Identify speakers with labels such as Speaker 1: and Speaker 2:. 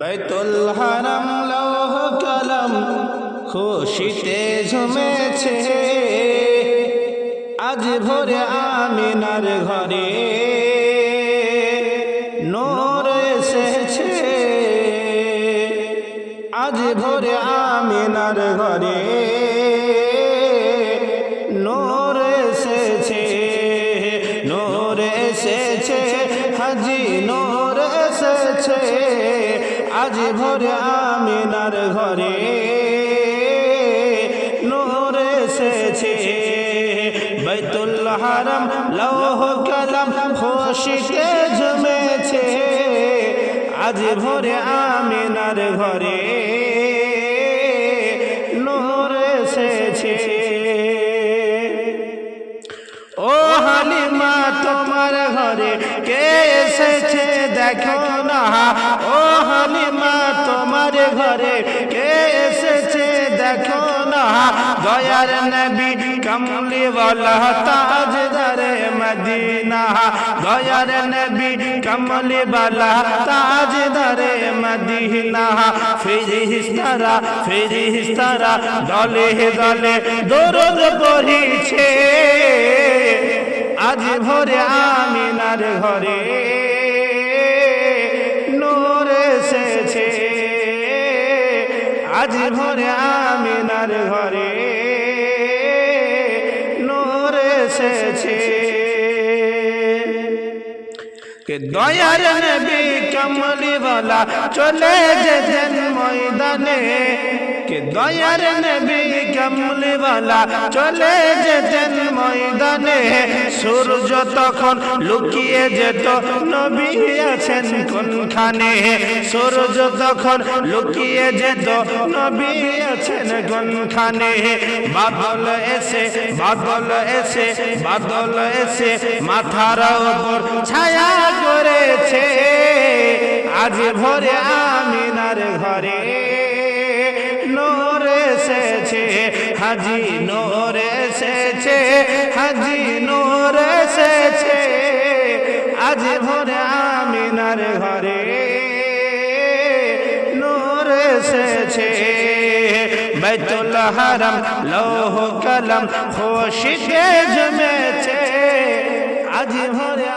Speaker 1: বাইতুল হারাম, লৌহ কলম, খুশিতে ঝুমেছে। আজ ভোরে আমিনার ঘরে নোর এসেছে। আজ ভোরে আমিনার ঘরে নোর এসেছে। নোর এসেছে, হাজি নোর এসেছে। আজ ভোরে আমিনার ঘরে নোর এসেছে। বাইতুল হারাম, লৌহ কলম, খুশিতে ঝুমেছে। আজ ভোরে আমিনার ঘরে নোর এসেছে। ও হালিমা, তোমার ঘরে কে এসেছে দেখো? দেখো না, দয়ার নবী কমলি তাজ দরে মদিনা। দয়ার নবী কমলি তাজ দরে মদিনা। ফেরেশতারা ফেরেশতারা দলে দলে দরদ পড়িছে। আজ ভরে আমিনার ঘরে আজ ভরে আমিনার ঘরে নোর এসেছে। কে দয়ার নবী কামলিওয়ালা চলে যেতেন ময়দানে। কে দয়ার নবী কামলিওয়ালা চলে যেতেন ময়দানে। সূর্য তখন লুকিয়ে যেত, নবী আছেন কোনখানে? সূর্য তখন লুকিয়ে যেত, নবী আছেন কোনখানে? বাদল এসে বাদল এসে বাদল এসে মাথার ওপর ছায়া আজ ভোরে আমিনার ঘরে নোর এসেছে, হাজি নোর এসেছে, হাজি নোর এসেছে। আজ ভোরে আমিনার ঘরে নোর এসেছে। বাইতুল হারাম, লৌহ কলম খুশিতে জমেছে। আজ ভোরে